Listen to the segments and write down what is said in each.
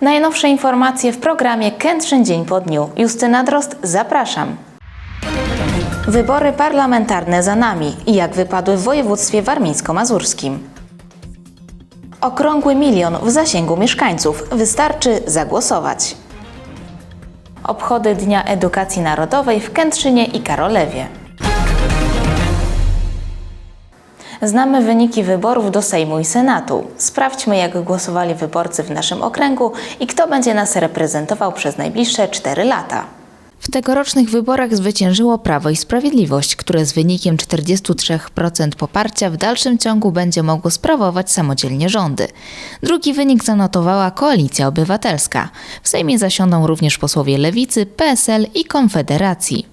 Najnowsze informacje w programie Kętrzyn Dzień po dniu. Justyna Drost, zapraszam. Wybory parlamentarne za nami i jak wypadły w województwie warmińsko-mazurskim. Okrągły milion w zasięgu mieszkańców. Wystarczy zagłosować. Obchody Dnia Edukacji Narodowej w Kętrzynie i Karolewie. Znamy wyniki wyborów do Sejmu i Senatu. Sprawdźmy, jak głosowali wyborcy w naszym okręgu i kto będzie nas reprezentował przez najbliższe 4 lata. W tegorocznych wyborach zwyciężyło Prawo i Sprawiedliwość, które z wynikiem 43% poparcia w dalszym ciągu będzie mogło sprawować samodzielnie rządy. Drugi wynik zanotowała Koalicja Obywatelska. W Sejmie zasiądą również posłowie Lewicy, PSL i Konfederacji.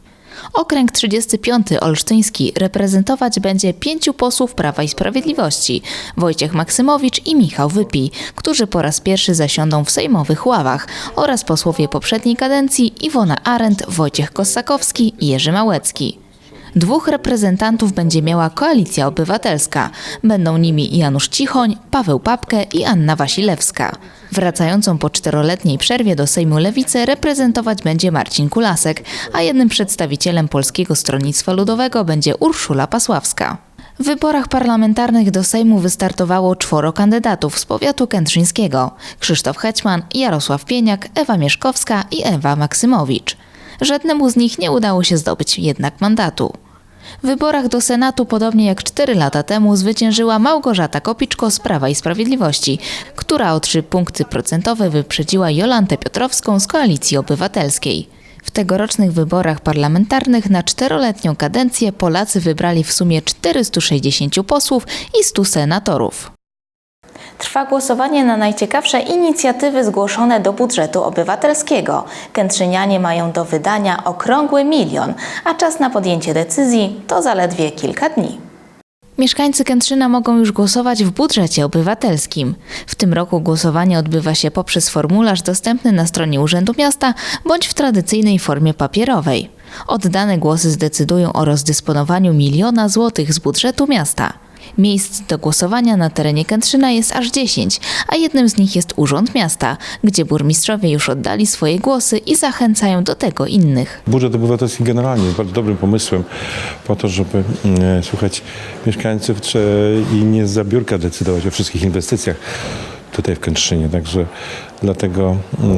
Okręg 35 olsztyński reprezentować będzie pięciu posłów Prawa i Sprawiedliwości Wojciech Maksymowicz i Michał Wypi, którzy po raz pierwszy zasiądą w sejmowych ławach oraz posłowie poprzedniej kadencji Iwona Arendt, Wojciech Kossakowski i Jerzy Małecki. Dwóch reprezentantów będzie miała Koalicja Obywatelska. Będą nimi Janusz Cichoń, Paweł Papke i Anna Wasilewska. Wracającą po czteroletniej przerwie do Sejmu Lewicę reprezentować będzie Marcin Kulasek, a jednym przedstawicielem Polskiego Stronnictwa Ludowego będzie Urszula Pasławska. W wyborach parlamentarnych do Sejmu wystartowało czworo kandydatów z powiatu kętrzyńskiego: Krzysztof Hećman, Jarosław Pieniak, Ewa Mieszkowska i Ewa Maksymowicz. Żadnemu z nich nie udało się zdobyć jednak mandatu. W wyborach do Senatu, podobnie jak 4 lata temu, zwyciężyła Małgorzata Kopiczko z Prawa i Sprawiedliwości, która o 3 punkty procentowe wyprzedziła Jolantę Piotrowską z Koalicji Obywatelskiej. W tegorocznych wyborach parlamentarnych na czteroletnią kadencję Polacy wybrali w sumie 460 posłów i 100 senatorów. Trwa głosowanie na najciekawsze inicjatywy zgłoszone do budżetu obywatelskiego. Kętrzynianie mają do wydania okrągły milion, a czas na podjęcie decyzji to zaledwie kilka dni. Mieszkańcy Kętrzyna mogą już głosować w budżecie obywatelskim. W tym roku głosowanie odbywa się poprzez formularz dostępny na stronie Urzędu Miasta bądź w tradycyjnej formie papierowej. Oddane głosy zdecydują o rozdysponowaniu miliona złotych z budżetu miasta. Miejsc do głosowania na terenie Kętrzyna jest aż 10, a jednym z nich jest Urząd Miasta, gdzie burmistrzowie już oddali swoje głosy i zachęcają do tego innych. Budżet obywatelski generalnie jest bardzo dobrym pomysłem po to, żeby mm, słuchać mieszkańców i nie z zabiórka decydować o wszystkich inwestycjach tutaj w Kętrzynie. Także dlatego mm,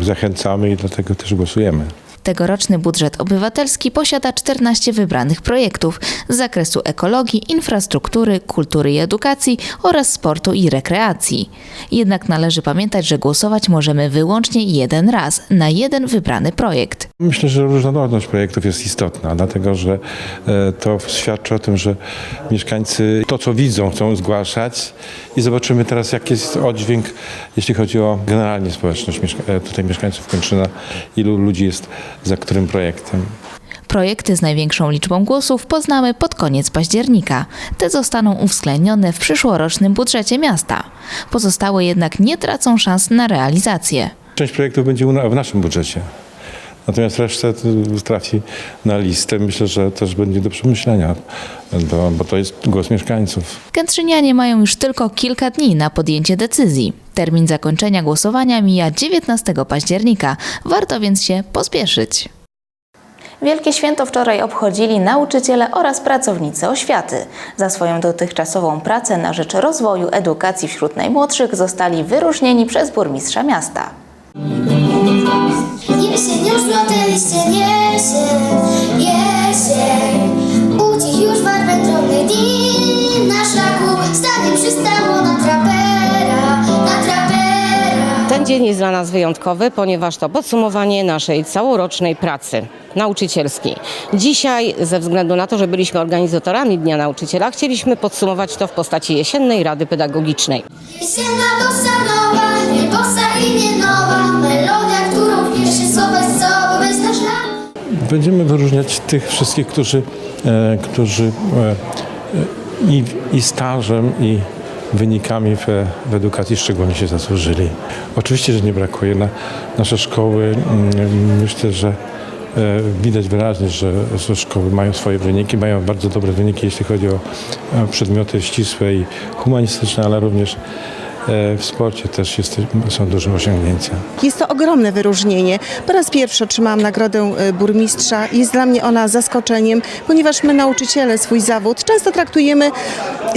e, zachęcamy i dlatego też głosujemy. Tegoroczny budżet obywatelski posiada 14 wybranych projektów z zakresu ekologii, infrastruktury, kultury i edukacji oraz sportu i rekreacji. Jednak należy pamiętać, że głosować możemy wyłącznie jeden raz na jeden wybrany projekt. Myślę, że różnorodność projektów jest istotna, dlatego że e, to świadczy o tym, że mieszkańcy to, co widzą, chcą zgłaszać i zobaczymy teraz, jaki jest oddźwięk, jeśli chodzi o generalnie społeczność e, tutaj mieszkańców Kętrzyna, ilu ludzi jest za którym projektem. Projekty z największą liczbą głosów poznamy pod koniec października. Te zostaną uwzględnione w przyszłorocznym budżecie miasta. Pozostałe jednak nie tracą szans na realizację. Część projektów będzie w naszym budżecie. Natomiast resztę trafi na listę. Myślę, że też będzie do przemyślenia, bo, bo to jest głos mieszkańców. Kętrzynianie mają już tylko kilka dni na podjęcie decyzji. Termin zakończenia głosowania mija 19 października, warto więc się pospieszyć. Wielkie święto wczoraj obchodzili nauczyciele oraz pracownicy oświaty. Za swoją dotychczasową pracę na rzecz rozwoju edukacji wśród najmłodszych zostali wyróżnieni przez burmistrza miasta. Jesień już złote liście niesie, jesień Budzi już barwę drobnych dni Na szlaku stanie przystało na trapera, na trapera Ten dzień jest dla nas wyjątkowy, ponieważ to podsumowanie naszej całorocznej pracy nauczycielskiej. Dzisiaj, ze względu na to, że byliśmy organizatorami Dnia Nauczyciela, chcieliśmy podsumować to w postaci jesiennej Rady Pedagogicznej. Jesienna bossa nowa, Będziemy wyróżniać tych wszystkich, którzy, e, którzy e, i, i stażem, i wynikami w, w edukacji szczególnie się zasłużyli. Oczywiście, że nie brakuje. Na, nasze szkoły, mm, myślę, że e, widać wyraźnie, że, szkoły mają swoje wyniki, mają bardzo dobre wyniki, jeśli chodzi o przedmioty ścisłe i humanistyczne, ale również w sporcie też jest, są duże osiągnięcia. Jest to ogromne wyróżnienie. Po raz pierwszy otrzymałam nagrodę e, burmistrza. Jest dla mnie ona zaskoczeniem, ponieważ my nauczyciele swój zawód często traktujemy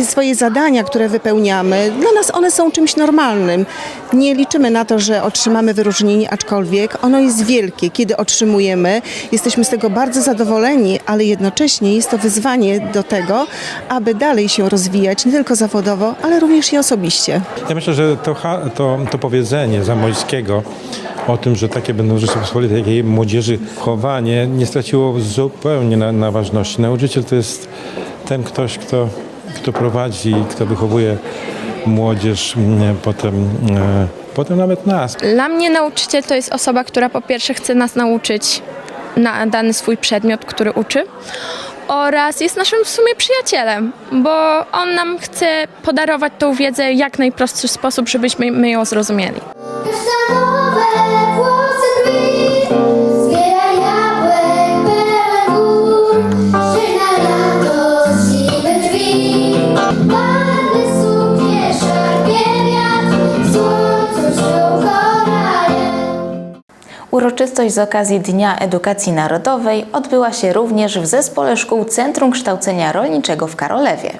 swoje zadania, które wypełniamy. Dla nas one są czymś normalnym. Nie liczymy na to, że otrzymamy wyróżnienie, aczkolwiek ono jest wielkie. Kiedy otrzymujemy, jesteśmy z tego bardzo zadowoleni, ale jednocześnie jest to wyzwanie do tego, aby dalej się rozwijać, nie tylko zawodowo, ale również i osobiście. Ja myślę, że to, to, to powiedzenie Zamojskiego o tym, że takie będą Rzeczypospolitej, takiej młodzieży chowanie nie straciło zupełnie na, na ważności. Nauczyciel to jest ten ktoś, kto, kto prowadzi, kto wychowuje młodzież, m, potem, e, potem nawet nas. Dla mnie nauczyciel to jest osoba, która po pierwsze chce nas nauczyć na dany swój przedmiot, który uczy oraz jest naszym w sumie przyjacielem, bo on nam chce podarować tą wiedzę w jak najprostszy sposób, żebyśmy my ją zrozumieli. Uroczystość z okazji Dnia Edukacji Narodowej odbyła się również w Zespole Szkół Centrum Kształcenia Rolniczego w Karolewie.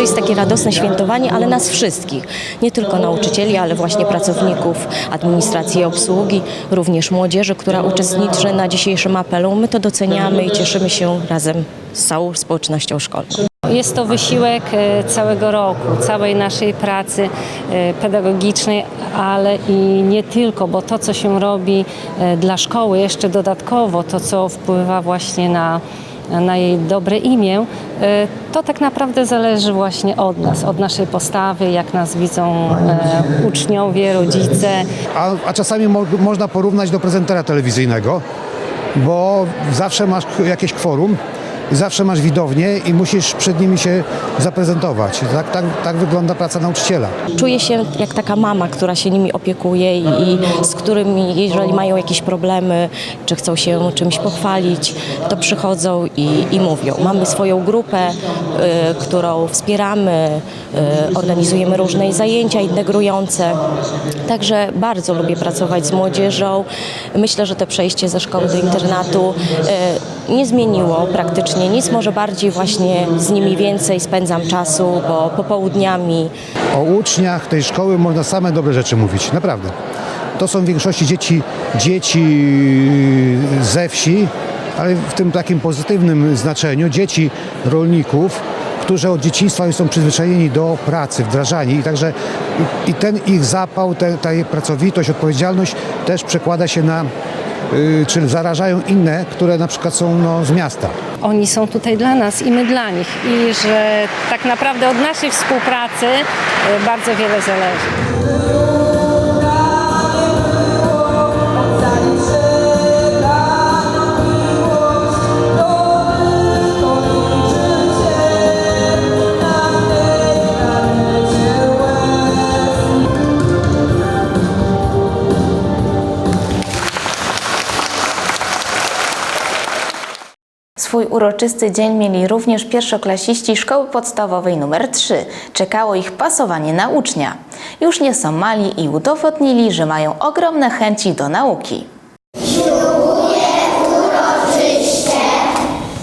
To jest takie radosne świętowanie, ale nas wszystkich. Nie tylko nauczycieli, ale właśnie pracowników administracji i obsługi, również młodzieży, która uczestniczy na dzisiejszym apelu. My to doceniamy i cieszymy się razem z całą społecznością szkolną. Jest to wysiłek e, całego roku, całej naszej pracy e, pedagogicznej, ale i nie tylko, bo to, co się robi e, dla szkoły, jeszcze dodatkowo to, co wpływa właśnie na, na jej dobre imię, e, to tak naprawdę zależy właśnie od nas, od naszej postawy, jak nas widzą e, uczniowie, rodzice. a, a czasami mo, można porównać do prezentera telewizyjnego, bo zawsze masz jakieś kworum, zawsze masz widownię i musisz przed nimi się zaprezentować. Tak, tak, tak wygląda praca nauczyciela. Czuję się jak taka mama, która się nimi opiekuje i, i z którymi, jeżeli mają jakieś problemy, czy chcą się czymś pochwalić, to przychodzą i, i mówią. Mamy swoją grupę, y, którą wspieramy, y, organizujemy różne zajęcia integrujące. Także bardzo lubię pracować z młodzieżą. Myślę, że to przejście ze szkoły do internatu y, nie zmieniło praktycznie nic. Może bardziej właśnie z nimi więcej spędzam czasu, bo popołudniami O uczniach tej szkoły można same dobre rzeczy mówić, naprawdę. To są w większości dzieci, dzieci ze wsi, ale w tym takim pozytywnym znaczeniu, dzieci rolników, którzy od dzieciństwa już są przyzwyczajeni do pracy, wdrażani i także i, ten ich zapał, te, ta ich pracowitość, odpowiedzialność też przekłada się na, czy zarażają inne, które na przykład są no, z miasta. Oni są tutaj dla nas i my dla nich. I że tak naprawdę od naszej współpracy e, bardzo wiele zależy. Swój uroczysty dzień mieli również pierwszoklasiści szkoły podstawowej nr 3. Czekało ich pasowanie na ucznia. Już nie są mali i udowodnili, że mają ogromne chęci do nauki.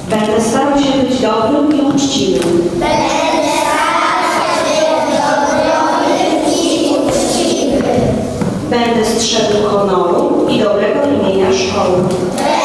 Będę starał się być dobrym i uczciwym. Będę strzegł honoru i dobrego imienia szkoły.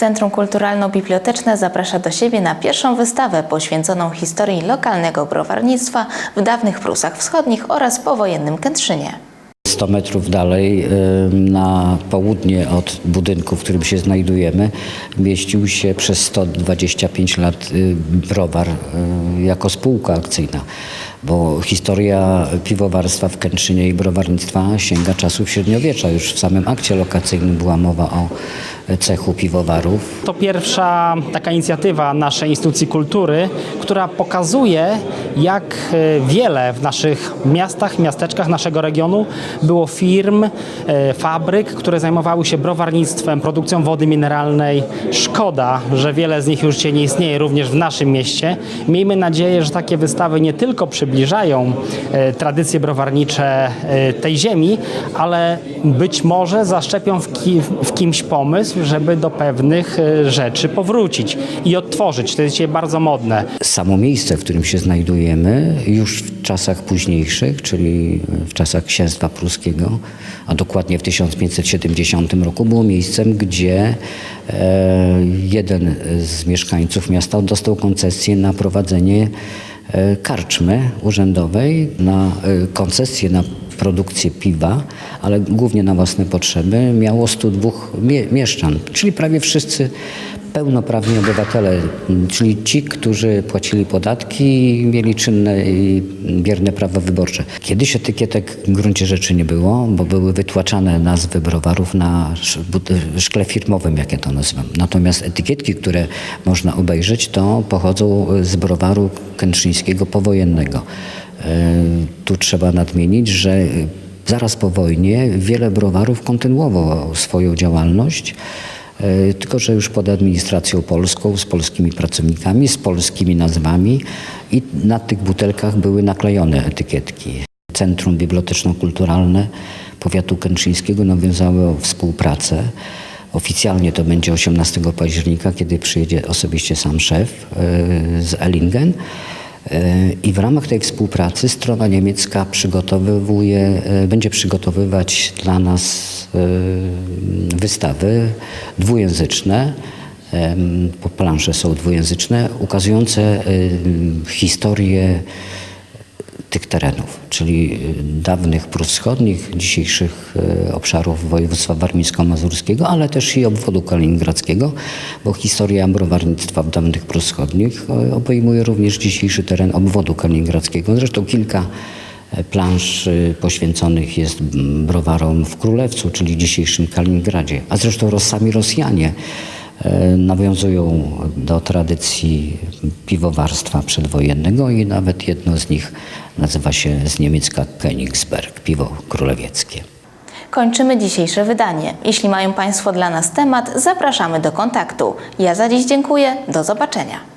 Centrum Kulturalno-Biblioteczne zaprasza do siebie na pierwszą wystawę poświęconą historii lokalnego browarnictwa w dawnych Prusach Wschodnich oraz powojennym Kętrzynie. 100 metrów dalej, na południe od budynku, w którym się znajdujemy, mieścił się przez 125 lat y, browar y, jako spółka akcyjna. Bo historia piwowarstwa w Kętrzynie i browarnictwa sięga czasów średniowiecza. Już w samym akcie lokacyjnym była mowa o cechu piwowarów. To pierwsza taka inicjatywa naszej instytucji kultury, która pokazuje, jak e, wiele w naszych miastach, miasteczkach naszego regionu było firm, e, fabryk, które zajmowały się browarnictwem, produkcją wody mineralnej. Szkoda, że wiele z nich już dzisiaj nie istnieje, również w naszym mieście. Miejmy nadzieję, że takie wystawy nie tylko przybliżają e, tradycje browarnicze e, tej ziemi, ale być może zaszczepią w, ki, w kimś pomysł, żeby do pewnych e, rzeczy powrócić i odtworzyć. To jest dzisiaj bardzo modne. Samo miejsce, w którym się znajdujemy, już w czasach późniejszych, czyli w czasach księstwa pruskiego, a dokładnie w 1570 roku, było miejscem, gdzie jeden z mieszkańców miasta dostał koncesję na prowadzenie karczmy urzędowej, na e, koncesję na produkcję piwa, ale głównie na własne potrzeby, miało 102 mie- mieszczan, czyli prawie wszyscy pełnoprawni obywatele, czyli ci, którzy płacili podatki i mieli czynne i bierne prawa wyborcze. Kiedyś etykietek w gruncie rzeczy nie było, bo były wytłaczane nazwy browarów na szkle firmowym, jak ja to nazywam. Natomiast etykietki, które można obejrzeć, to pochodzą z browaru kętrzyńskiego powojennego. E, Tu trzeba nadmienić, że zaraz po wojnie wiele browarów kontynuowało swoją działalność, tylko że już pod administracją polską, z polskimi pracownikami, z polskimi nazwami i na tych butelkach były naklejone etykietki. Centrum Biblioteczno-Kulturalne Powiatu Kętrzyńskiego nawiązało współpracę. Oficjalnie to będzie 18 października, kiedy przyjedzie osobiście sam szef e, z Ellingen. E, I w ramach tej współpracy strona niemiecka przygotowuje, e, będzie przygotowywać dla nas e, wystawy dwujęzyczne, plansze są dwujęzyczne, ukazujące em, historię tych terenów, czyli y, dawnych Prus Wschodnich, dzisiejszych y, obszarów województwa warmińsko-mazurskiego, ale też i obwodu kaliningradzkiego, bo historia browarnictwa w dawnych y, obejmuje również dzisiejszy teren obwodu kaliningradzkiego. Zresztą kilka plansz poświęconych jest mm, browarom w Królewcu, czyli dzisiejszym Kaliningradzie, a zresztą sami Rosjanie e, nawiązują do tradycji piwowarstwa przedwojennego i nawet jedno z nich nazywa się z niemiecka Königsberg, piwo królewieckie. Kończymy dzisiejsze wydanie. Jeśli mają Państwo dla nas temat, zapraszamy do kontaktu. Ja za dziś dziękuję. Do zobaczenia.